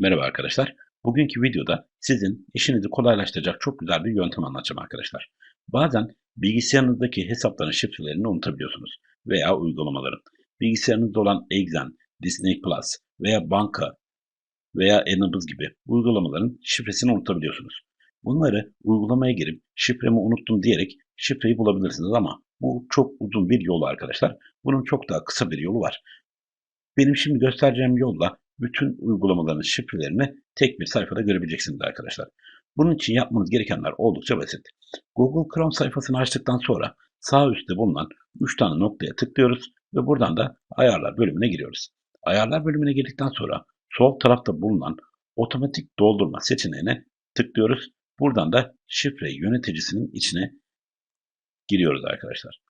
Merhaba arkadaşlar. Bugünkü videoda sizin işinizi kolaylaştıracak çok güzel bir yöntem anlatacağım arkadaşlar. Bazen bilgisayarınızdaki hesapların şifrelerini unutabiliyorsunuz veya uygulamaların. Bilgisayarınızda olan Exen, Disney Plus veya banka veya Enabız gibi uygulamaların şifresini unutabiliyorsunuz. Bunları uygulamaya girip şifremi unuttum diyerek şifreyi bulabilirsiniz ama bu çok uzun bir yol arkadaşlar. Bunun çok daha kısa bir yolu var. Benim şimdi göstereceğim yolla bütün uygulamaların şifrelerini tek bir sayfada görebileceksiniz arkadaşlar. Bunun için yapmanız gerekenler oldukça basit. Google Chrome sayfasını açtıktan sonra sağ üstte bulunan 3 tane noktaya tıklıyoruz ve buradan da ayarlar bölümüne giriyoruz. Ayarlar bölümüne girdikten sonra sol tarafta bulunan otomatik doldurma seçeneğine tıklıyoruz. Buradan da şifre yöneticisinin içine giriyoruz arkadaşlar.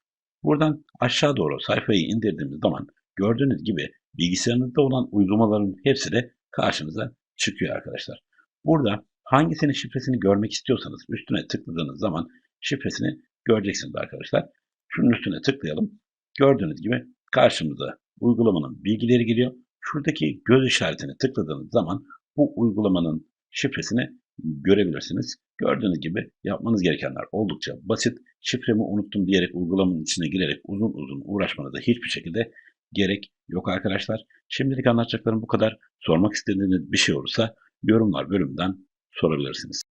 Buradan aşağı doğru sayfayı indirdiğimiz zaman gördüğünüz gibi bilgisayarınızda olan uygulamaların hepsi de karşınıza çıkıyor arkadaşlar. Burada hangisinin şifresini görmek istiyorsanız üstüne tıkladığınız zaman şifresini göreceksiniz arkadaşlar. Şunun üstüne tıklayalım. Gördüğünüz gibi karşımıza uygulamanın bilgileri geliyor. Şuradaki göz işaretini tıkladığınız zaman bu uygulamanın şifresini görebilirsiniz. Gördüğünüz gibi yapmanız gerekenler oldukça basit. Şifremi unuttum diyerek uygulamanın içine girerek uzun uzun uğraşmanıza hiçbir şekilde gerek yok arkadaşlar. Şimdilik anlatacaklarım bu kadar. Sormak istediğiniz bir şey olursa yorumlar bölümünden sorabilirsiniz.